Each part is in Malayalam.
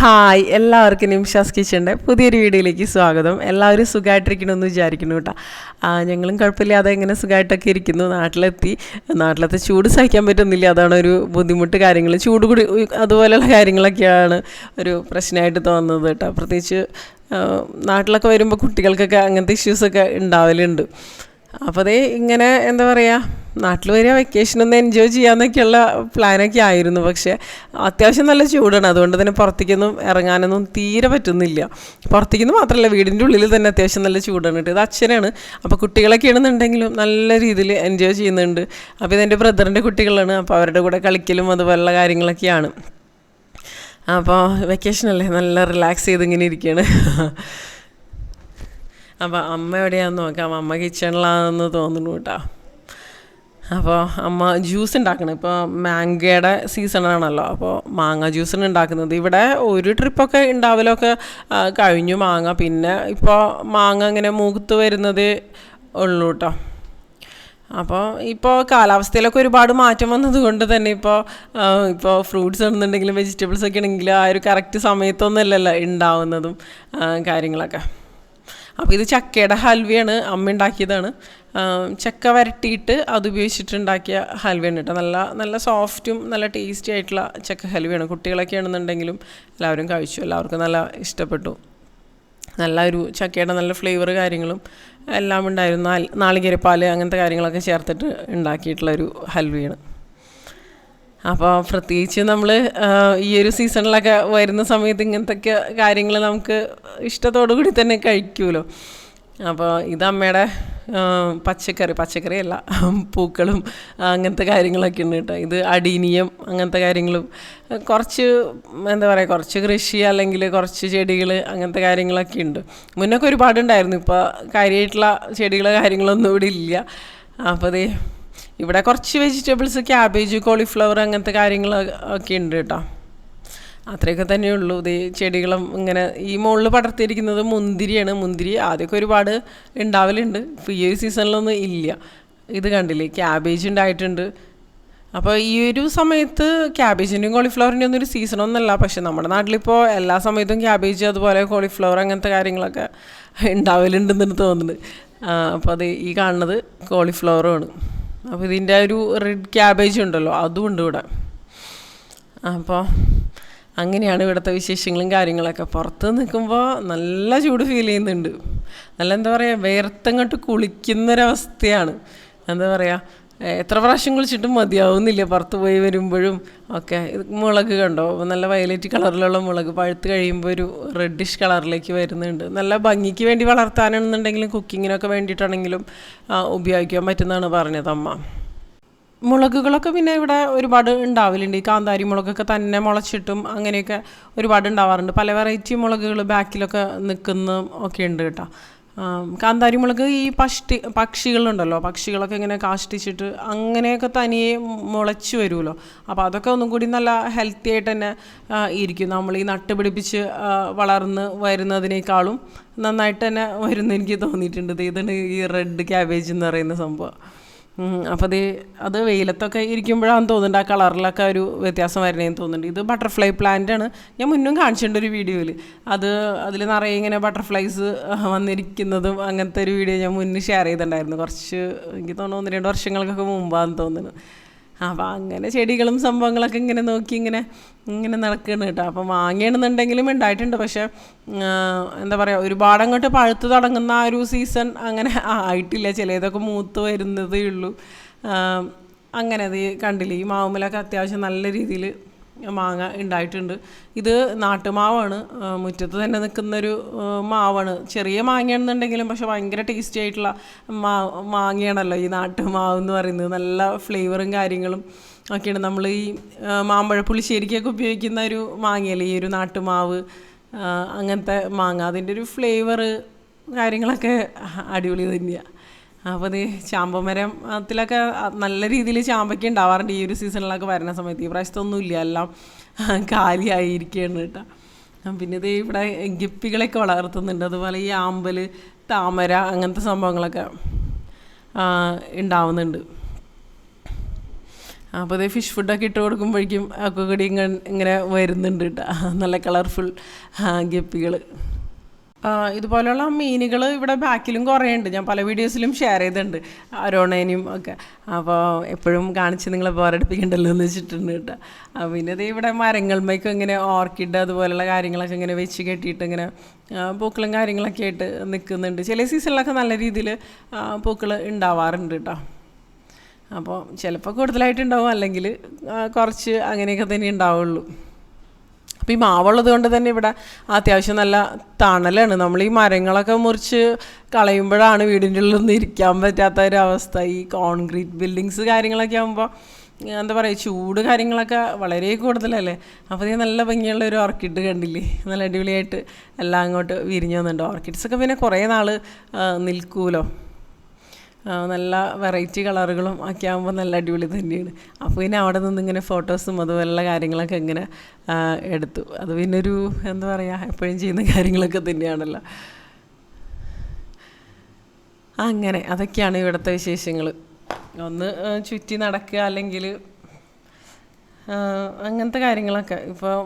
ഹായ് എല്ലാവർക്കും നിമിഷാസ് കിച്ചന്റെ പുതിയൊരു വീഡിയോയിലേക്ക് സ്വാഗതം. എല്ലാവരും സുഖമായിട്ടിരിക്കണമെന്ന് വിചാരിക്കുന്നു കേട്ടോ. ഞങ്ങളും കുഴപ്പമില്ലാതെ ഇങ്ങനെ സുഖമായിട്ടൊക്കെ ഇരിക്കുന്നു. നാട്ടിലെത്തി. നാട്ടിലത്തെ ചൂട് സഹിക്കാൻ പറ്റുന്നില്ല. അതാണ് ഒരു ബുദ്ധിമുട്ട് കാര്യങ്ങൾ. ചൂട് കൂടി അതുപോലെയുള്ള കാര്യങ്ങളൊക്കെയാണ് ഒരു പ്രശ്നമായിട്ട് തോന്നുന്നത് കേട്ടോ. പ്രത്യേകിച്ച് നാട്ടിലൊക്കെ വരുമ്പോൾ കുട്ടികൾക്കൊക്കെ അങ്ങനത്തെ ഇഷ്യൂസൊക്കെ ഉണ്ടാവലുണ്ട്. അപ്പോൾ അതേ ഇങ്ങനെ എന്താ പറയുക നാട്ടിൽ വരിക വെക്കേഷൻ ഒന്ന് എൻജോയ് ചെയ്യാമെന്നൊക്കെയുള്ള പ്ലാനൊക്കെ ആയിരുന്നു. പക്ഷേ അത്യാവശ്യം നല്ല ചൂടാണ്. അതുകൊണ്ട് തന്നെ പുറത്തേക്കൊന്നും ഇറങ്ങാനൊന്നും തീരെ പറ്റുന്നില്ല. പുറത്തേക്കൊന്നും മാത്രമല്ല വീടിന്റെ ഉള്ളിൽ തന്നെ അത്യാവശ്യം നല്ല ചൂടാണ് കേട്ടോ. ഇത് അച്ഛനാണ്. അപ്പോൾ കുട്ടികളൊക്കെ ആണെന്നുണ്ടെങ്കിലും നല്ല രീതിയിൽ എൻജോയ് ചെയ്യുന്നുണ്ട്. അപ്പോൾ ഇതെന്റെ ബ്രദറിന്റെ കുട്ടികളാണ്. അപ്പോൾ അവരുടെ കൂടെ കളിക്കലും അതുപോലുള്ള കാര്യങ്ങളൊക്കെയാണ്. അപ്പോൾ വെക്കേഷനല്ലേ നല്ല റിലാക്സ് ചെയ്ത് ഇങ്ങനെ ഇരിക്കുകയാണ് അപ്പോൾ അമ്മ എവിടെയാണെന്ന് നോക്കാം. അമ്മ കിച്ചണിലാണെന്ന് തോന്നുന്നു കേട്ടോ. അപ്പോൾ അമ്മ ജ്യൂസ് ഉണ്ടാക്കണം. ഇപ്പോൾ മാങ്കയുടെ സീസണാണല്ലോ അപ്പോൾ മാങ്ങ ജ്യൂസാണ് ഉണ്ടാക്കുന്നത്. ഇവിടെ ഒരു ട്രിപ്പൊക്കെ ഉണ്ടാവലൊക്കെ കഴിഞ്ഞു മാങ്ങ. പിന്നെ ഇപ്പോൾ മാങ്ങ ഇങ്ങനെ മൂത്ത് വരുന്നത് ഉള്ളൂ കേട്ടോ. അപ്പോൾ ഇപ്പോൾ കാലാവസ്ഥയിലൊക്കെ ഒരുപാട് മാറ്റം വന്നത് കൊണ്ട് തന്നെ ഇപ്പോൾ ഇപ്പോൾ ഫ്രൂട്ട്സ് ആണെന്നുണ്ടെങ്കിലും വെജിറ്റബിൾസ് ഒക്കെ ആണെങ്കിലും ആ ഒരു കറക്റ്റ് സമയത്തൊന്നുമല്ലല്ലോ ഉണ്ടാവുന്നതും കാര്യങ്ങളൊക്കെ. അപ്പോൾ ഇത് ചക്കയുടെ ഹൽവയാണ് അമ്മ ഉണ്ടാക്കിയതാണ്. ചക്ക വരട്ടിയിട്ട് അത് ഉപയോഗിച്ചിട്ടുണ്ടാക്കിയ ഹൽവയാണ് കേട്ടോ. നല്ല നല്ല സോഫ്റ്റും നല്ല ടേസ്റ്റി ആയിട്ടുള്ള ചക്ക ഹൽവയാണ്. കുട്ടികളൊക്കെ ആണെന്നുണ്ടെങ്കിലും എല്ലാവരും കഴിച്ചു. എല്ലാവർക്കും നല്ല ഇഷ്ടപ്പെട്ടു. നല്ല ഒരു ചക്കയുടെ നല്ല ഫ്ലേവർ കാര്യങ്ങളും എല്ലാം ഉണ്ടായിരുന്നു. നാളികേര നാളികേരപ്പാൽ അങ്ങനത്തെ കാര്യങ്ങളൊക്കെ ചേർത്തിട്ട് ഉണ്ടാക്കിയിട്ടുള്ള ഒരു ഹൽവയാണ്. അപ്പോൾ പ്രത്യേകിച്ച് നമ്മൾ ഈ ഒരു സീസണിലൊക്കെ വരുന്ന സമയത്ത് ഇങ്ങനത്തെ കാര്യങ്ങൾ നമുക്ക് ഇഷ്ടത്തോടു കൂടി തന്നെ കഴിക്കുമല്ലോ അപ്പോൾ ഇത് അമ്മയുടെ പച്ചക്കറി പച്ചക്കറി പച്ചക്കറിയല്ല പൂക്കളും അങ്ങനത്തെ കാര്യങ്ങളൊക്കെ ഉണ്ട് കേട്ടോ. ഇത് അടീനിയം അങ്ങനത്തെ കാര്യങ്ങളും കുറച്ച് എന്താ പറയുക കുറച്ച് കൃഷി അല്ലെങ്കിൽ കുറച്ച് ചെടികൾ അങ്ങനത്തെ കാര്യങ്ങളൊക്കെ ഉണ്ട്. മുന്നൊക്കെ ഒരുപാടുണ്ടായിരുന്നു. ഇപ്പോൾ കാര്യമായിട്ടുള്ള ചെടികൾ കാര്യങ്ങളൊന്നും ഇവിടെ ഇല്ല. അപ്പോൾ അതേ ഇവിടെ കുറച്ച് വെജിറ്റബിൾസ് ക്യാബേജ് കോളിഫ്ലവർ അങ്ങനത്തെ കാര്യങ്ങൾ ഒക്കെ ഉണ്ട് കേട്ടോ. അത്രയൊക്കെ തന്നെയുള്ളൂ ഇത് ചെടികളും ഇങ്ങനെ ഈ മുകളിൽ പടർത്തിയിരിക്കുന്നത് മുന്തിരിയാണ്. മുന്തിരി ആദ്യമൊക്കെ ഒരുപാട് ഉണ്ടാവലുണ്ട്. ഇപ്പോൾ ഈ ഒരു സീസണിലൊന്നും ഇല്ല. ഇത് കണ്ടില്ലേ? ക്യാബേജ് ഉണ്ടായിട്ടുണ്ട്. അപ്പോൾ ഈ ഒരു സമയത്ത് ക്യാബേജിന്റെയും കോളിഫ്ലവറിന്റെ ഒന്നും ഒരു സീസണൊന്നുമല്ല പക്ഷേ നമ്മുടെ നാട്ടിലിപ്പോൾ എല്ലാ സമയത്തും ക്യാബേജ് അതുപോലെ കോളിഫ്ലവർ അങ്ങനത്തെ കാര്യങ്ങളൊക്കെ ഉണ്ടാവലുണ്ടെന്ന് തോന്നുന്നുണ്ട് അപ്പോൾ അത് ഈ കാണുന്നത് കോളിഫ്ലവറുമാണ് അപ്പോൾ ഇതിന്റെ ഒരു റെഡ് ക്യാബേജ് ഉണ്ടല്ലോ അതും ഉണ്ട് ഇവിടെ. അപ്പോൾ അങ്ങനെയാണ് ഇവിടുത്തെ വിശേഷങ്ങളും കാര്യങ്ങളൊക്കെ. പുറത്ത് നിൽക്കുമ്പോൾ നല്ല ചൂട് ഫീൽ ചെയ്യുന്നുണ്ട്. നല്ല എന്താ പറയുക വേർത്തങ്ങോട്ട് കുളിക്കുന്നൊരവസ്ഥയാണ്. എന്താ പറയുക എത്ര പ്രാവശ്യം കുളിച്ചിട്ടും മതിയാവുന്നില്ല. പുറത്ത് പോയി വരുമ്പോഴും ഒക്കെ. ഇത് മുളക് കണ്ടോ? നല്ല വയലറ്റ് കളറിലുള്ള മുളക്. പഴുത്ത് കഴിയുമ്പോൾ ഒരു റെഡിഷ് കളറിലേക്ക് വരുന്നുണ്ട്. നല്ല ഭംഗിക്ക് വേണ്ടി വളർത്താനാണെന്നുണ്ടെങ്കിലും കുക്കിങ്ങിനൊക്കെ വേണ്ടിയിട്ടാണെങ്കിലും ഉപയോഗിക്കാൻ പറ്റുന്നതാണ് പറഞ്ഞത് അമ്മ. മുളകുകളൊക്കെ പിന്നെ ഇവിടെ ഒരുപാട് ഉണ്ടാവലുണ്ട്. ഈ കാന്താരി മുളകൊക്കെ തന്നെ മുളച്ചിട്ടും അങ്ങനെയൊക്കെ ഒരുപാട് ഉണ്ടാവാറുണ്ട്. പല വെറൈറ്റി മുളകുകൾ ബാക്കിലൊക്കെ നിൽക്കുന്ന ഒക്കെ ഉണ്ട് കേട്ടോ. ആം, കാന്താരി മുളക് ഈ പഷ്ടി പക്ഷികളുണ്ടല്ലോ പക്ഷികളൊക്കെ ഇങ്ങനെ കാഷ്ടിച്ചിട്ട് അങ്ങനെയൊക്കെ തനിയെ മുളച്ച് വരുമല്ലോ. അപ്പോൾ അതൊക്കെ ഒന്നും കൂടി നല്ല ഹെൽത്തി ആയിട്ട് തന്നെ ഇരിക്കും. നമ്മൾ ഈ നട്ട് പിടിപ്പിച്ച് വളർന്ന് വരുന്നതിനേക്കാളും നന്നായിട്ട് തന്നെ വരുന്ന എനിക്ക് തോന്നിയിട്ടുണ്ട് ഇതാണ് ഈ റെഡ് ക്യാബേജ് എന്ന് പറയുന്ന സംഭവം. അപ്പോൾ അത് അത് വെയിലത്തൊക്കെ ഇരിക്കുമ്പോഴാണ് തോന്നുന്നത് ആ കളറിലൊക്കെ ഒരു വ്യത്യാസം വരണേന്ന് തോന്നുന്നുണ്ട്. ഇത് ബട്ടർഫ്ലൈ പ്ലാന്റ് ആണ്. ഞാൻ മുന്നും കാണിച്ചിട്ടുണ്ട് ഒരു വീഡിയോയിൽ അത് അതിൽ നിറയെ ഇങ്ങനെ ബട്ടർഫ്ലൈസ് വന്നിരിക്കുന്നതും അങ്ങനത്തെ ഒരു വീഡിയോ ഞാൻ മുന്നേ ഷെയർ ചെയ്തിട്ടുണ്ടായിരുന്നു. കുറച്ച് എനിക്ക് തോന്നുന്നു ഒന്ന് രണ്ട് വർഷങ്ങൾക്കൊക്കെ മുമ്പാന്ന് തോന്നുന്നു. അപ്പോൾ അങ്ങനെ ചെടികളും സംഭവങ്ങളൊക്കെ ഇങ്ങനെ നോക്കി ഇങ്ങനെ ഇങ്ങനെ നടക്കുന്നു കേട്ടോ. അപ്പം വാങ്ങിയണമെന്നുണ്ടെങ്കിലും ഉണ്ടായിട്ടുണ്ട്. പക്ഷേ എന്താ പറയുക ഒരുപാട് അങ്ങോട്ട് പഴുത്ത് തുടങ്ങുന്ന ആ ഒരു സീസൺ അങ്ങനെ ആയിട്ടില്ല. ചിലതൊക്കെ മൂത്ത് വരുന്നതേ ഉള്ളൂ. അങ്ങനെ അത് കണ്ടില്ല? ഈ മാവുമ്മലൊക്കെ അത്യാവശ്യം നല്ല രീതിയിൽ മാങ്ങ ഉണ്ടായിട്ടുണ്ട്. ഇത് നാട്ടുമാവാണ്. മുറ്റത്ത് തന്നെ നിൽക്കുന്നൊരു മാവാണ്. ചെറിയ മാങ്ങയാണെന്നുണ്ടെങ്കിലും പക്ഷെ ഭയങ്കര ടേസ്റ്റി ആയിട്ടുള്ള മാ മാങ്ങയാണല്ലോ ഈ നാട്ടുമാവ് എന്ന് പറയുന്നത്. നല്ല ഫ്ലേവറും കാര്യങ്ങളും ഒക്കെയാണ്. നമ്മൾ ഈ മാമ്പഴപ്പുളിശ്ശേരിക്കൊക്കെ മാമ്പഴ പുളിശ്ശേരിക്കൊക്കെ ഉപയോഗിക്കുന്ന ഒരു മാങ്ങയല്ലേ ഈ ഒരു നാട്ടുമാവ്? അങ്ങനത്തെ മാങ്ങ. അതിന്റെ ഒരു ഫ്ലേവറ് കാര്യങ്ങളൊക്കെ അടിപൊളി തന്നെയാണ് അപ്പോൾ അത് ചാമ്പമരം അതിലൊക്കെ നല്ല രീതിയിൽ ചാമ്പയ്ക്ക ഉണ്ടാവാറുണ്ട്. ഈ ഒരു സീസണിലൊക്കെ വരുന്ന സമയത്ത് ഈ പ്രാവശ്യത്തൊന്നും ഇല്ല. എല്ലാം കാലിയായിരിക്കുകയാണ് കേട്ടോ. പിന്നെ ഇത് ഇവിടെ ഗപ്പികളൊക്കെ വളർത്തുന്നുണ്ട്. അതുപോലെ ഈ ആമ്പൽ താമര അങ്ങനത്തെ സംഭവങ്ങളൊക്കെ ഉണ്ടാവുന്നുണ്ട്. അപ്പോൾ ഇത് ഫിഷ് ഫുഡൊക്കെ ഇട്ട് കൊടുക്കുമ്പോഴേക്കും ഒക്കെ കൂടി ഇങ്ങനെ വരുന്നുണ്ട് കേട്ടോ. നല്ല കളർഫുൾ ഗപ്പികൾ ഇതുപോലെയുള്ള മീനുകൾ ഇവിടെ ബാക്കിലും കുറേ ഉണ്ട് ഞാൻ പല വീഡിയോസിലും ഷെയർ ചെയ്തിട്ടുണ്ട്. അരോണേനും ഒക്കെ. അപ്പോൾ എപ്പോഴും കാണിച്ച് നിങ്ങളെ പോരടിപ്പിക്കണ്ടല്ലോ എന്ന് വെച്ചിട്ടുണ്ട് കേട്ടോ. പിന്നെ ഇത് ഇവിടെ മരങ്ങൾമേക്കും ഇങ്ങനെ ഓർക്കിഡ് അതുപോലെയുള്ള കാര്യങ്ങളൊക്കെ ഇങ്ങനെ വെച്ച് കെട്ടിയിട്ട് ഇങ്ങനെ പൂക്കളും കാര്യങ്ങളൊക്കെ ആയിട്ട് നിൽക്കുന്നുണ്ട്. ചില സീസണിലൊക്കെ നല്ല രീതിയിൽ പൂക്കൾ ഉണ്ടാവാറുണ്ട് കേട്ടോ. അപ്പോൾ ചിലപ്പോൾ കൂടുതലായിട്ട് ഉണ്ടാവും അല്ലെങ്കിൽ കുറച്ച് അങ്ങനെയൊക്കെ തന്നെ ഉണ്ടാവുള്ളൂ. അപ്പോൾ ഈ മാവുള്ളത് കൊണ്ട് തന്നെ ഇവിടെ അത്യാവശ്യം നല്ല തണലാണ്. നമ്മൾ ഈ മരങ്ങളൊക്കെ മുറിച്ച് കളയുമ്പോഴാണ് വീടിന്റെ ഉള്ളിൽ ഒന്നും ഇരിക്കാൻ പറ്റാത്ത ഒരു അവസ്ഥ ഈ കോൺക്രീറ്റ് ബിൽഡിങ്സ് കാര്യങ്ങളൊക്കെ ആകുമ്പോൾ എന്താ പറയുക ചൂട് കാര്യങ്ങളൊക്കെ വളരെ കൂടുതലല്ലേ? അപ്പോൾ ഇത് നല്ല ഭംഗിയുള്ള ഒരു ഓർക്കിഡ് കണ്ടില്ലേ? നല്ല അടിപൊളിയായിട്ട് എല്ലാം അങ്ങോട്ട് വിരിഞ്ഞു വന്നിട്ടുണ്ട്. ഓർക്കിഡ്സൊക്കെ പിന്നെ കുറേ നാൾ നിൽക്കൂലോ? ആ, നല്ല വെറൈറ്റി കളറുകളും ഒക്കെ ആകുമ്പോൾ നല്ല അടിപൊളി തന്നെയാണ്. അപ്പോൾ പിന്നെ അവിടെ നിന്ന് ഇങ്ങനെ ഫോട്ടോസും അതുപോലുള്ള കാര്യങ്ങളൊക്കെ ഇങ്ങനെ എടുത്തു. അത് പിന്നെ ഒരു എന്താ പറയുക എപ്പോഴും ചെയ്യുന്ന കാര്യങ്ങളൊക്കെ തന്നെയാണല്ലോ. അങ്ങനെ അതൊക്കെയാണ് ഇവിടുത്തെ വിശേഷങ്ങൾ ഒന്ന് ചുറ്റി നടക്കുക അല്ലെങ്കിൽ അങ്ങനത്തെ കാര്യങ്ങളൊക്കെ. ഇപ്പോൾ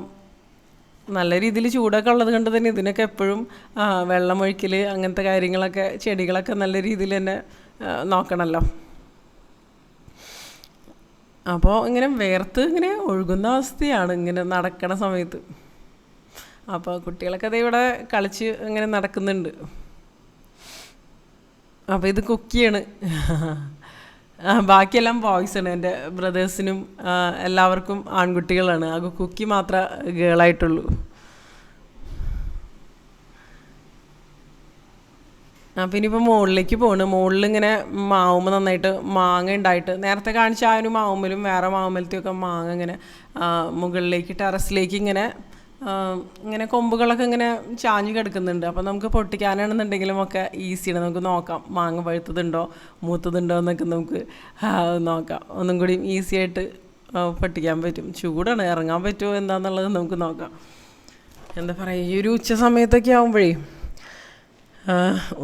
നല്ല രീതിയിൽ ചൂടൊക്കെ ഉള്ളത് കൊണ്ട് തന്നെ ഇതിനൊക്കെ എപ്പോഴും വെള്ളമൊഴിക്കൽ അങ്ങനത്തെ കാര്യങ്ങളൊക്കെ ചെടികളൊക്കെ നല്ല രീതിയിൽ തന്നെ നോക്കണമല്ലോ അപ്പോൾ ഇങ്ങനെ വേർത്ത് ഇങ്ങനെ ഒഴുകുന്ന അവസ്ഥയാണ് ഇങ്ങനെ നടക്കണ സമയത്ത്. അപ്പോൾ കുട്ടികളൊക്കെ ദേ ഇവിടെ കളിച്ച് ഇങ്ങനെ നടക്കുന്നുണ്ട്. അപ്പോൾ ഇത് കുക്കിയാണ് ബാക്കിയെല്ലാം ബോയ്സ് ആണ്. എന്റെ ബ്രദേഴ്സിനും എല്ലാവർക്കും ആൺകുട്ടികളാണ്. ആ കുക്കി മാത്രമേ ഗേളായിട്ടുള്ളൂ അപ്പം ഇനിയിപ്പോൾ മുകളിലേക്ക് പോണ്. മുകളിൽ ഇങ്ങനെ മാവുമ്പോൾ നന്നായിട്ട് മാങ്ങ ഉണ്ടായിട്ട് നേരത്തെ കാണിച്ച ആ ഒരു മാവുമ്പലും വേറെ മാവുമ്മലത്തെയൊക്കെ മാങ്ങ ഇങ്ങനെ മുകളിലേക്ക് ടെറസിലേക്ക് ഇങ്ങനെ ഇങ്ങനെ കൊമ്പുകളൊക്കെ ഇങ്ങനെ ചാഞ്ഞു കിടക്കുന്നുണ്ട്. അപ്പോൾ നമുക്ക് പൊട്ടിക്കാനാണെന്നുണ്ടെങ്കിലും ഒക്കെ ഈസിയാണ് നമുക്ക് നോക്കാം. മാങ്ങ പഴുത്തതുണ്ടോ മൂത്തതുണ്ടോ എന്നൊക്കെ നമുക്ക് നോക്കാം. ഒന്നും കൂടി ഈസി ആയിട്ട് പൊട്ടിക്കാൻ പറ്റും. ചൂടാണ്. ഇറങ്ങാൻ പറ്റുമോ എന്താണെന്നുള്ളത് നമുക്ക് നോക്കാം. എന്താ പറയുക ഈ ഒരു ഉച്ച സമയത്തൊക്കെ ആകുമ്പോഴേ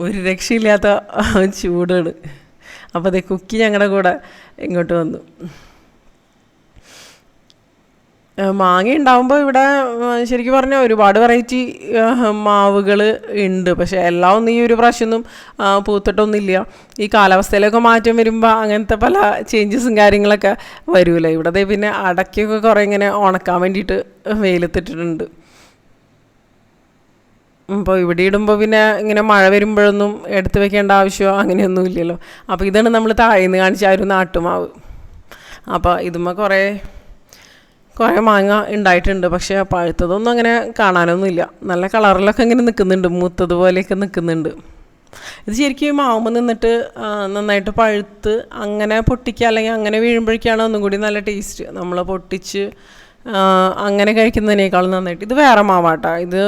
ഒരു രക്ഷയില്ലാത്ത ചൂടാണ്. അപ്പോൾ അതേ കുക്കി ഞങ്ങളുടെ കൂടെ ഇങ്ങോട്ട് വന്നു. മാങ്ങ ഉണ്ടാവുമ്പോൾ ഇവിടെ ശരിക്കും പറഞ്ഞാൽ ഒരുപാട് വെറൈറ്റി മാവുകൾ ഉണ്ട് പക്ഷേ എല്ലാം ഒന്നും ഈ ഒരു പ്രാവശ്യമൊന്നും പൂത്തിട്ടൊന്നുമില്ല. ഈ കാലാവസ്ഥയിലൊക്കെ മാറ്റം വരുമ്പോൾ അങ്ങനത്തെ പല ചേഞ്ചസും കാര്യങ്ങളൊക്കെ വരൂല. ഇവിടെ പിന്നെ അടയ്ക്കൊക്കെ കുറേ ഇങ്ങനെ ഉണക്കാൻ വേണ്ടിയിട്ട് വെയിലത്തിട്ടിട്ടുണ്ട്. ഇപ്പോൾ ഇവിടെ ഇടുമ്പോൾ പിന്നെ ഇങ്ങനെ മഴ വരുമ്പോഴൊന്നും എടുത്ത് വെക്കേണ്ട ആവശ്യമോ അങ്ങനെയൊന്നും ഇല്ലല്ലോ. അപ്പോൾ ഇതാണ് നമ്മൾ താഴേന്ന് കാണിച്ച ആ ഒരു നാട്ടുമാവ്. അപ്പോൾ ഇതുമ്മ കുറേ കുറേ മാങ്ങ ഉണ്ടായിട്ടുണ്ട് പക്ഷേ പഴുത്തതൊന്നും അങ്ങനെ കാണാനൊന്നുമില്ല നല്ല കളറിലൊക്കെ ഇങ്ങനെ നിൽക്കുന്നുണ്ട് മൂത്തതുപോലെയൊക്കെ നിൽക്കുന്നുണ്ട് ഇത് ശരിക്കും മാവുമ്പോൾ നിന്നിട്ട് നന്നായിട്ട് പഴുത്ത് അങ്ങനെ പൊട്ടിക്കുക അല്ലെങ്കിൽ അങ്ങനെ വീഴുമ്പോഴേക്കാണ് ഒന്നും കൂടി നല്ല ടേസ്റ്റ്. നമ്മൾ പൊട്ടിച്ച് അങ്ങനെ കഴിക്കുന്നതിനേക്കാൾ നന്നായിട്ട്. ഇത് വേറെ മാവാട്ടോ. ഇത്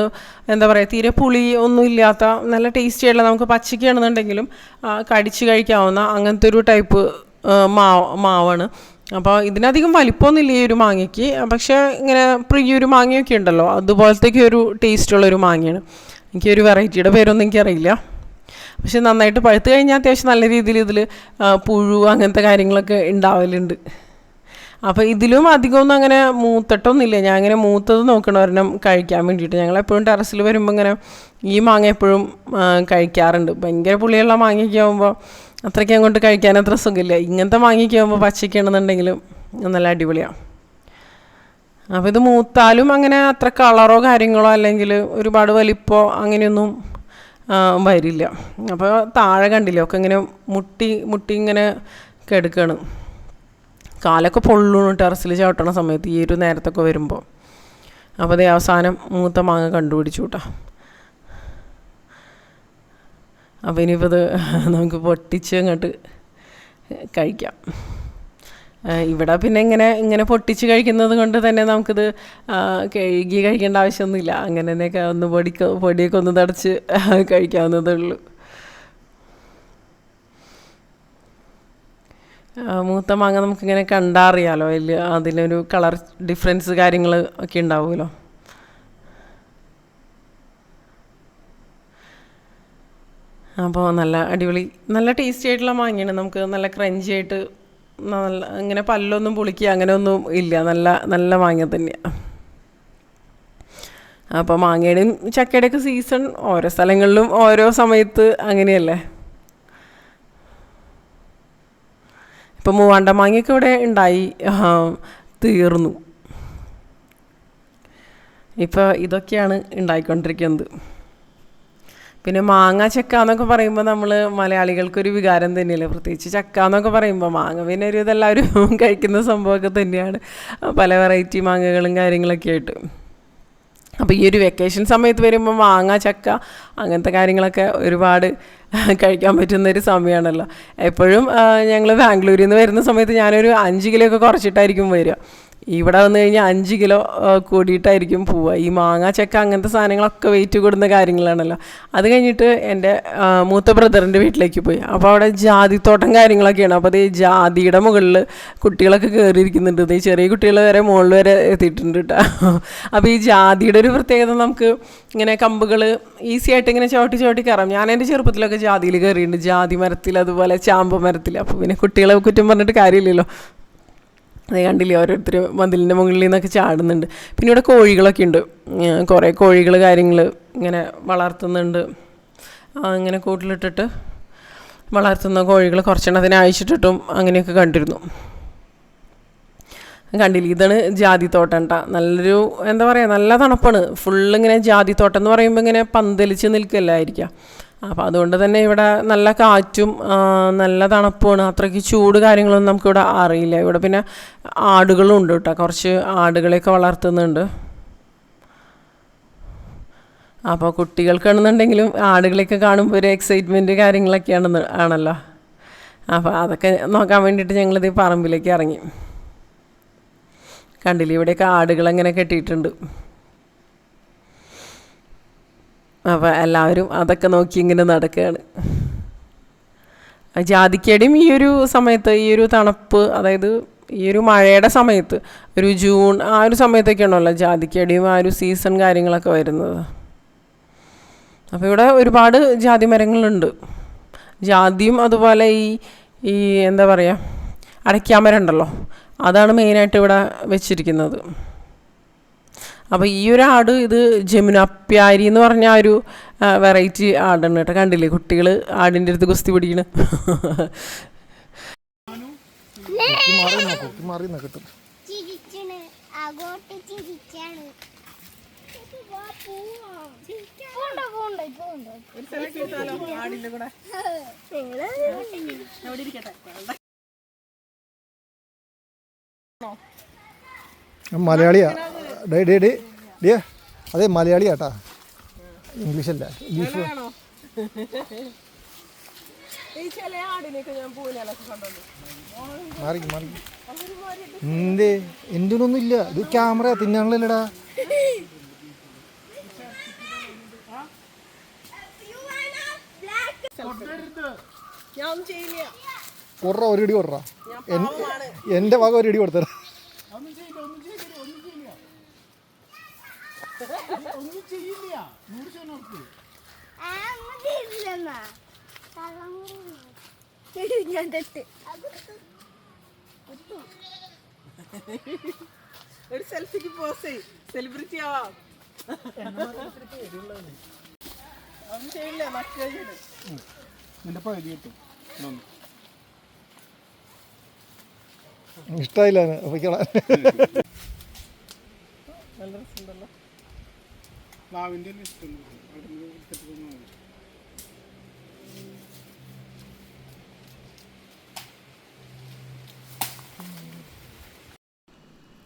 എന്താ പറയുക തീരെ പുളി ഒന്നും ഇല്ലാത്ത നല്ല ടേസ്റ്റി ആയിട്ടുള്ള നമുക്ക് പച്ചക്കാണെന്നുണ്ടെങ്കിലും കടിച്ച് കഴിക്കാവുന്ന അങ്ങനത്തെ ഒരു ടൈപ്പ് മാവ് മാവാണ്. അപ്പോൾ ഇതിനധികം വലിപ്പമൊന്നുമില്ല ഈ ഒരു മാങ്ങയ്ക്ക്. പക്ഷേ ഇങ്ങനെ പ്രിയൊരു മാങ്ങയൊക്കെ ഉണ്ടല്ലോ അതുപോലത്തേക്ക് ഒരു ടേസ്റ്റുള്ളൊരു മാങ്ങയാണ്. എനിക്കൊരു വെറൈറ്റിയുടെ പേരൊന്നും എനിക്കറിയില്ല. പക്ഷെ നന്നായിട്ട് പഴുത്ത് കഴിഞ്ഞാൽ അത്യാവശ്യം നല്ല രീതിയിൽ ഇതിൽ പുഴു അങ്ങനത്തെ കാര്യങ്ങളൊക്കെ ഉണ്ടാവലുണ്ട്. അപ്പോൾ ഇതിലും അധികമൊന്നും അങ്ങനെ മൂത്തിട്ടൊന്നുമില്ല. ഞാൻ അങ്ങനെ മൂത്തത് നോക്കണ ഒരെണ്ണം കഴിക്കാൻ വേണ്ടിയിട്ട്. ഞങ്ങൾ എപ്പോഴും ടെറസിൽ വരുമ്പോൾ ഇങ്ങനെ ഈ മാങ്ങ എപ്പോഴും കഴിക്കാറുണ്ട്. ഭയങ്കര പുളിയുള്ള മാങ്ങയൊക്കെ ആകുമ്പോൾ അത്രയ്ക്ക് അങ്ങോട്ട് കഴിക്കാൻ അത്ര സുഖമില്ല. ഇങ്ങനത്തെ മാങ്ങയൊക്കെ ആകുമ്പോൾ പച്ചയ്ക്കാണെന്നുണ്ടെങ്കിലും നല്ല അടിപൊളിയാണ് അപ്പോൾ ഇത് മൂത്താലും അങ്ങനെ അത്ര കളറോ കാര്യങ്ങളോ അല്ലെങ്കിൽ ഒരുപാട് വലിപ്പോ അങ്ങനെയൊന്നും വരില്ല. അപ്പോൾ താഴെ കണ്ടില്ല ഒക്കെ ഇങ്ങനെ മുട്ടി മുട്ടി ഇങ്ങനെ കിടക്കുകയാണ് കാലൊക്കെ പൊള്ളണു ടെറസിൽ ചവിട്ടണ സമയത്ത് ഈ ഒരു നേരത്തൊക്കെ വരുമ്പോൾ അപ്പോൾ അതേ അവസാനം മൂത്ത മാങ്ങ കണ്ടുപിടിച്ചു കേട്ടോ അപ്പോൾ ഇനിയിപ്പോൾ അത് നമുക്ക് പൊട്ടിച്ച് അങ്ങോട്ട് കഴിക്കാം. ഇവിടെ പിന്നെ ഇങ്ങനെ ഇങ്ങനെ പൊട്ടിച്ച് കഴിക്കുന്നത് കൊണ്ട് തന്നെ നമുക്കിത് കഴുകി കഴിക്കേണ്ട ആവശ്യമൊന്നുമില്ല. അങ്ങനെ തന്നെയൊക്കെ ഒന്ന് പൊടിക്ക പൊടിയൊക്കെ ഒന്ന് തടച്ച് കഴിക്കാവുന്നതേ ഉള്ളൂ. മൂത്ത മാങ്ങ നമുക്കിങ്ങനെ കണ്ടാൽ അറിയാലോ അതിൽ അതിലൊരു കളർ ഡിഫറൻസ് കാര്യങ്ങൾ ഒക്കെ ഉണ്ടാവുമല്ലോ. അപ്പോൾ നല്ല അടിപൊളി നല്ല ടേസ്റ്റി ആയിട്ടുള്ള മാങ്ങയാണ്. നമുക്ക് നല്ല ക്രഞ്ചി ആയിട്ട് നല്ല ഇങ്ങനെ പല്ലൊന്നും പൊളിക്കുക അങ്ങനെയൊന്നും ഇല്ല. നല്ല നല്ല മാങ്ങ തന്നെയാണ് അപ്പോൾ മാങ്ങയുടെയും ചക്കയുടെയൊക്കെ സീസൺ ഓരോ സ്ഥലങ്ങളിലും ഓരോ സമയത്ത് അങ്ങനെയല്ലേ? ഇപ്പം മൂവാണ്ട മാങ്ങയൊക്കെ ഇവിടെ ഉണ്ടായി തീർന്നു. ഇപ്പോൾ ഇതൊക്കെയാണ് ഉണ്ടായിക്കൊണ്ടിരിക്കുന്നത്. പിന്നെ മാങ്ങ ചക്ക എന്നൊക്കെ പറയുമ്പോൾ നമ്മൾ മലയാളികൾക്കൊരു വികാരം തന്നെയല്ലേ? പ്രത്യേകിച്ച് ചക്ക എന്നൊക്കെ പറയുമ്പോൾ മാങ്ങ പിന്നെ ഒരു ഇതെല്ലാവരും കഴിക്കുന്ന സംഭവമൊക്കെ തന്നെയാണ്. പല വെറൈറ്റി മാങ്ങകളും കാര്യങ്ങളൊക്കെ ആയിട്ട്. അപ്പോൾ ഈ ഒരു വെക്കേഷൻ സമയത്ത് വരുമ്പോൾ മാങ്ങ ചക്ക അങ്ങനത്തെ കാര്യങ്ങളൊക്കെ ഒരുപാട് കഴിക്കാൻ പറ്റുന്ന ഒരു സമയമാണല്ലോ എപ്പോഴും ഞങ്ങൾ ബാംഗ്ലൂരിൽ നിന്ന് വരുന്ന സമയത്ത് ഞാനൊരു അഞ്ച് കിലോ ഒക്കെ കുറച്ചിട്ടായിരിക്കും വരിക. ഇവിടെ വന്നു കഴിഞ്ഞാൽ അഞ്ച് കിലോ കൂടിയിട്ടായിരിക്കും പോവുക. ഈ മാങ്ങ ചക്ക അങ്ങനത്തെ സാധനങ്ങളൊക്കെ വെയിറ്റ് കൂടുന്ന കാര്യങ്ങളാണല്ലോ. അത് കഴിഞ്ഞിട്ട് എന്റെ മൂത്ത ബ്രദറിന്റെ വീട്ടിലേക്ക് പോയി. അപ്പോൾ അവിടെ ജാതിത്തോട്ടം കാര്യങ്ങളൊക്കെയാണ്. അപ്പോൾ അത് ജാതിയുടെ മുകളിൽ കുട്ടികളൊക്കെ കയറിയിരിക്കുന്നുണ്ട് ഈ ചെറിയ കുട്ടികൾ വരെ മുകളിൽ വരെ എത്തിയിട്ടുണ്ട് കേട്ടോ അപ്പോൾ ഈ ജാതിയുടെ ഒരു പ്രത്യേകത നമുക്ക് ഇങ്ങനെ കമ്പുകൾ ഈസി ആയിട്ട് ഇങ്ങനെ ചവിട്ടി ചവിട്ടി കയറാം. ഞാൻ എന്റെ ചെറുപ്പത്തിലൊക്കെ ജാതിയിൽ കയറിയിട്ടുണ്ട് ജാതി മരത്തിൽ അതുപോലെ ചാമ്പ മരത്തിൽ അപ്പോൾ പിന്നെ കുട്ടികളെ കുറ്റം പറഞ്ഞിട്ട് കാര്യമില്ലല്ലോ. അത് കണ്ടില്ലേ? ഓരോരുത്തർ മതിലിന്റെ മുകളിൽ നിന്നൊക്കെ ചാടുന്നുണ്ട്. പിന്നെ ഇവിടെ കോഴികളൊക്കെ ഉണ്ട്. കുറേ കോഴികൾ കാര്യങ്ങൾ ഇങ്ങനെ വളർത്തുന്നുണ്ട്. അങ്ങനെ കൂട്ടിലിട്ടിട്ട് വളർത്തുന്ന കോഴികൾ കുറച്ചെണ്ണത്തിനെ അയച്ചിട്ടിട്ടും അങ്ങനെയൊക്കെ കണ്ടിരുന്നു. കണ്ടില്ല? ഇതാണ് ജാതിത്തോട്ടം കേട്ടോ നല്ലൊരു എന്താ പറയുക നല്ല തണുപ്പാണ്. ഫുള്ള് ഇങ്ങനെ ജാതിത്തോട്ടം എന്ന് പറയുമ്പോൾ ഇങ്ങനെ പന്തലിച്ച് നിൽക്കല്ലായിരിക്കാം. അപ്പോൾ അതുകൊണ്ട് തന്നെ ഇവിടെ നല്ല കാറ്റും നല്ല തണുപ്പുമാണ്. അത്രയ്ക്ക് ചൂട് കാര്യങ്ങളൊന്നും നമുക്കിവിടെ അറിയില്ല. ഇവിടെ പിന്നെ ആടുകളും ഉണ്ട് കേട്ടോ. കുറച്ച് ആടുകളെയൊക്കെ വളർത്തുന്നുണ്ട്. അപ്പോൾ കുട്ടികൾക്കാണെന്നുണ്ടെങ്കിലും ആടുകളെയൊക്കെ കാണുമ്പോൾ ഒരു എക്സൈറ്റ്മെന്റ് കാര്യങ്ങളൊക്കെയാണെന്ന് ആണല്ലോ. അപ്പോൾ അതൊക്കെ നോക്കാൻ വേണ്ടിയിട്ട് ഞങ്ങളിത് പറമ്പിലേക്ക് ഇറങ്ങി. കണ്ടില്ലേ? ഇവിടെയൊക്കെ ആടുകളങ്ങനെ കെട്ടിയിട്ടുണ്ട്. അപ്പോൾ എല്ലാവരും അതൊക്കെ നോക്കി ഇങ്ങനെ നടക്കുകയാണ് ജാതിക്കടിയും ഈ ഒരു സമയത്ത് ഈ ഒരു തണുപ്പ് അതായത് ഈ ഒരു മഴയുടെ സമയത്ത് ഒരു ജൂൺ ആ ഒരു സമയത്തൊക്കെ ഉണ്ടല്ലോ ജാതിക്കടിയും ആ ഒരു സീസൺ കാര്യങ്ങളൊക്കെ വരുന്നത്. അപ്പോൾ ഇവിടെ ഒരുപാട് ജാതി മരങ്ങളുണ്ട്. ജാതിയും അതുപോലെ ഈ ഈ എന്താ പറയുക അടയ്ക്കാമരം ഉണ്ടല്ലോ അതാണ് മെയിനായിട്ട് ഇവിടെ വെച്ചിരിക്കുന്നത്. അപ്പോൾ ഈ ഒരു ആട് ഇത് ജമുനപ്യാരി എന്ന് പറഞ്ഞ ആ ഒരു വെറൈറ്റി ആടാണ് കേട്ടോ. കണ്ടില്ലേ? കുട്ടികൾ ആടിന്റെ അടുത്ത് കുസ്തി പിടിക്കണ്. മലയാളിയാ. ഡേ ഡേ ഡേ. ഡിയ അതെ മലയാളി ആട്ടാ. ഇംഗ്ലീഷ് അല്ല ഇംഗ്ലീഷ് മാറി മാറി. എന്തേ? എന്തിനൊന്നും ഇല്ല ഇത് ക്യാമറ തിന്നാണല്ലോടാ കൊറ ഒരു ഇടി കൊറ എന്റെ വക ഒരു ഇടി കൊടുത്തരാ. ഞാൻ തെറ്റ് ഒരു സെൽഫിക്ക് പോസ്. സെലിബ്രിറ്റി ആവാം. ഒന്നും ചെയ്യില്ല മറ്റേ ഇഷ്ടമായില്ല അപ്പൊ നല്ല രസമുണ്ടല്ലോ.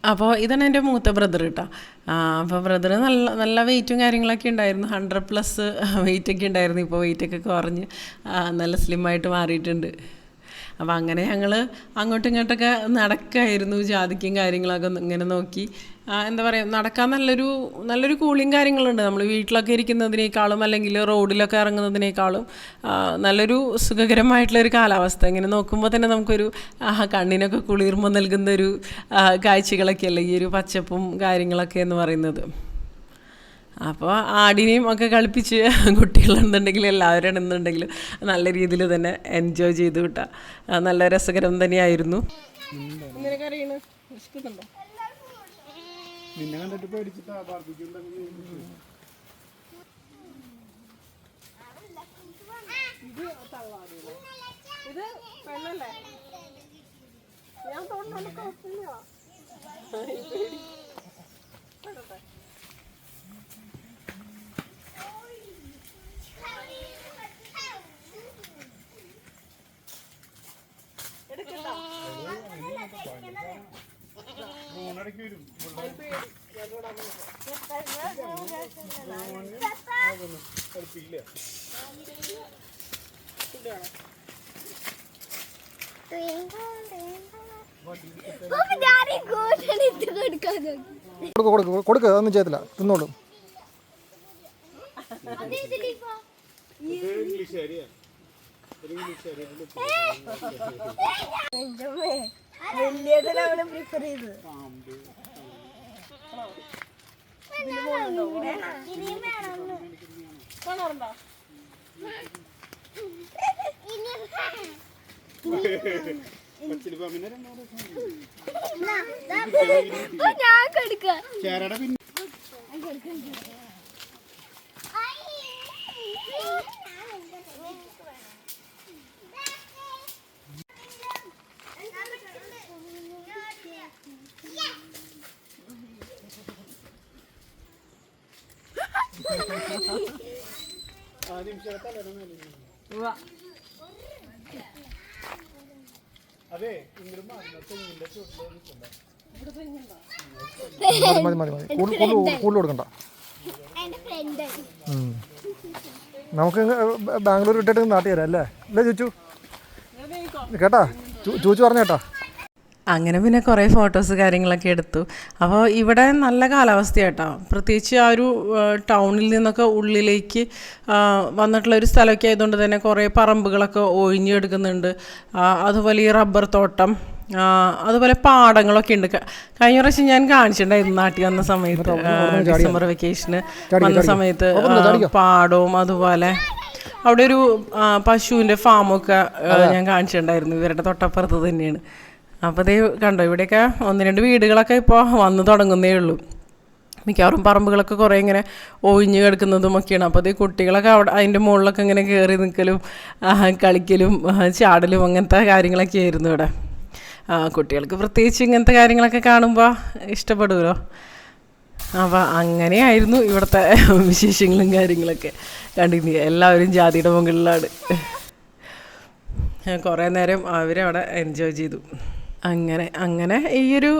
അപ്പോൾ ഇതാണ് എന്റെ മൂത്ത ബ്രദർ കേട്ടോ അപ്പോൾ ബ്രദർ നല്ല നല്ല വെയിറ്റും കാര്യങ്ങളൊക്കെ ഉണ്ടായിരുന്നു. ഹൺഡ്രഡ് പ്ലസ് വെയിറ്റൊക്കെ ഉണ്ടായിരുന്നു. ഇപ്പോൾ വെയിറ്റൊക്കെ കുറഞ്ഞ് നല്ല സ്ലിമ്മായിട്ട് മാറിയിട്ടുണ്ട്. അപ്പോൾ അങ്ങനെ ഞങ്ങൾ അങ്ങോട്ടും ഇങ്ങോട്ടൊക്കെ നടക്കായിരുന്നു. ജാതിക്കും കാര്യങ്ങളൊക്കെ ഇങ്ങനെ നോക്കി. എന്താ പറയുക നടക്കാൻ നല്ലൊരു നല്ലൊരു കൂളിങ് കാര്യങ്ങളുണ്ട്. നമ്മൾ വീട്ടിലൊക്കെ ഇരിക്കുന്നതിനേക്കാളും അല്ലെങ്കിൽ റോഡിലൊക്കെ ഇറങ്ങുന്നതിനേക്കാളും നല്ലൊരു സുഖകരമായിട്ടുള്ളൊരു കാലാവസ്ഥ. ഇങ്ങനെ നോക്കുമ്പോൾ തന്നെ നമുക്കൊരു കണ്ണിനൊക്കെ കുളിർമ നൽകുന്ന ഒരു കാഴ്ചകളൊക്കെ അല്ലേ ഈ ഒരു പച്ചപ്പും കാര്യങ്ങളൊക്കെ എന്ന് പറയുന്നത്. അപ്പോൾ ആടിനെയും ഒക്കെ കളിപ്പിച്ച് കുട്ടികളുണ്ടെങ്കിൽ എല്ലാവരും എന്നുണ്ടെങ്കിലും നല്ല രീതിയിൽ തന്നെ എൻജോയ് ചെയ്ത് കിട്ടാം. നല്ല രസകരം തന്നെയായിരുന്നു. നിന്നെ കണ്ടിട്ട് പേടിച്ചിട്ടാ ഇത് പെണ്ണല്ലേ? ഞാൻ തോന്നുന്നു കുഴപ്പമില്ല മൂന്നരക്ക് വരും കൊടുക്ക് കൊടുക്ക് കൊടുക്ക് അതൊന്നും ചെയ്യത്തില്ല. തിന്നോളും. ഇംഗ്ലീഷ് ഏരിയ വലിയതിലാണ് പ്രിഫർ ചെയ്തത് ഞാൻ കൊടുക്കാം ചേരയുടെ അതെ. നമുക്ക് ബാംഗ്ലൂർ വിട്ടിട്ട് വരാം അല്ലേ അല്ലേ ചൂച്ചു കേട്ടാ ചൂച്ചു പറഞ്ഞ കേട്ടാ അങ്ങനെ പിന്നെ കുറേ ഫോട്ടോസ് കാര്യങ്ങളൊക്കെ എടുത്തു. അപ്പോൾ ഇവിടെ നല്ല കാലാവസ്ഥയാട്ടോ. പ്രത്യേകിച്ച് ആ ഒരു ടൗണിൽ നിന്നൊക്കെ ഉള്ളിലേക്ക് വന്നിട്ടുള്ള ഒരു സ്ഥലമൊക്കെ ആയതുകൊണ്ട് തന്നെ കുറേ പറമ്പുകളൊക്കെ ഒഴിഞ്ഞെടുക്കുന്നുണ്ട്. അതുപോലെ ഈ റബ്ബർ തോട്ടം അതുപോലെ പാടങ്ങളൊക്കെ ഉണ്ട്. കഴിഞ്ഞ പ്രാവശ്യം ഞാൻ കാണിച്ചിട്ടുണ്ടായിരുന്നു നാട്ടിൽ വന്ന സമയത്ത് സമ്മർ ഡിസംബർ വെക്കേഷന് വന്ന സമയത്ത് പാടവും അതുപോലെ. അവിടെ ഒരു പശുവിന്റെ ഫാമൊക്കെ ഞാൻ കാണിച്ചിട്ടുണ്ടായിരുന്നു. ഇവരുടെ തൊട്ടപ്പുറത്ത് തന്നെയാണ്. അപ്പോൾ ദേ കണ്ടോ ഇവിടെയൊക്കെ ഒന്ന് രണ്ട് വീടുകളൊക്കെ ഇപ്പോൾ വന്ന് തുടങ്ങുന്നേ ഉള്ളൂ. മിക്കവാറും പറമ്പുകളൊക്കെ കുറേ ഇങ്ങനെ ഒഴിഞ്ഞു കിടക്കുന്നതും ഒക്കെയാണ്. അപ്പോൾ അതേ കുട്ടികളൊക്കെ അവിടെ അതിന്റെ മുകളിലൊക്കെ ഇങ്ങനെ കയറി നിൽക്കലും കളിക്കലും ചാടലും അങ്ങനത്തെ കാര്യങ്ങളൊക്കെ ആയിരുന്നു ഇവിടെ. കുട്ടികൾക്ക് പ്രത്യേകിച്ച് ഇങ്ങനത്തെ കാര്യങ്ങളൊക്കെ കാണുമ്പോൾ ഇഷ്ടപ്പെടുമല്ലോ അപ്പോൾ അങ്ങനെയായിരുന്നു ഇവിടുത്തെ വിശേഷങ്ങളും കാര്യങ്ങളൊക്കെ. കണ്ടിരുന്നത് എല്ലാവരും ജാതിയുടെ മുകളിലാണ്. കുറേ നേരം അവരവിടെ എൻജോയ് ചെയ്തു. അങ്ങനെ അങ്ങനെ ഈ ഒരു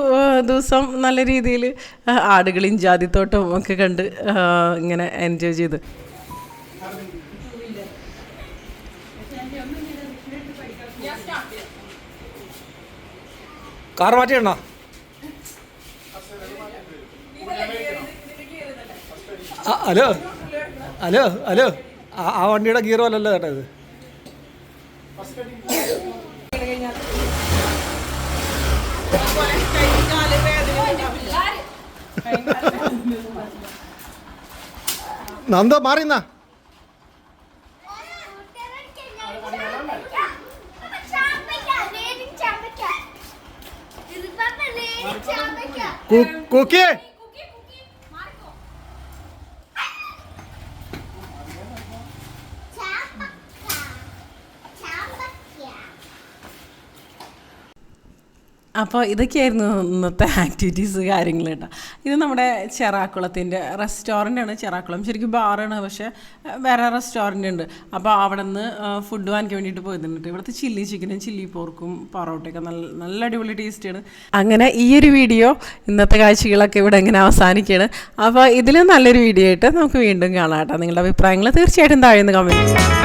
ദിവസം നല്ല രീതിയിൽ ആടുകളെയും ജാതിത്തോട്ടവും ഒക്കെ കണ്ട് ഇങ്ങനെ എൻജോയ് ചെയ്ത്. കാർ മാറ്റിയണ്ണ? ഹലോ? Hello hello? ആ വണ്ടിയുടെ ഗീറോ അല്ലല്ലോ ചേട്ടാ ഇത്? നന്ദോ മാറിന്ന കുക്കി അപ്പോൾ ഇതൊക്കെയായിരുന്നു ഇന്നത്തെ ആക്ടിവിറ്റീസ് കാര്യങ്ങൾ കേട്ടോ. ഇത് നമ്മുടെ ചെറാക്കുളത്തിന്റെ ആണ് ചെറാക്കുളം. ശരിക്കും ബാറാണ് പക്ഷേ വേറെ റെസ്റ്റോറന്റ് ഉണ്ട്. അപ്പോൾ അവിടെ നിന്ന് ഫുഡ് വാങ്ങിക്കാൻ വേണ്ടിയിട്ട് പോയിട്ടുണ്ട് ഇവിടുത്തെ ചില്ലി ചിക്കനും ചില്ലി പോർക്കും പൊറോട്ടയൊക്കെ നല്ല നല്ല അടിപൊളി ടേസ്റ്റാണ് അങ്ങനെ ഈ ഒരു വീഡിയോ ഇന്നത്തെ കാഴ്ചകളൊക്കെ ഇവിടെ ഇങ്ങനെ അവസാനിക്കുകയാണ്. അപ്പോൾ ഇതിലും നല്ലൊരു വീഡിയോ ആയിട്ട് നമുക്ക് വീണ്ടും കാണാം കേട്ടോ. നിങ്ങളുടെ അഭിപ്രായങ്ങൾ തീർച്ചയായിട്ടും താഴെ നിന്ന് കമന്റ് ചെയ്യാം.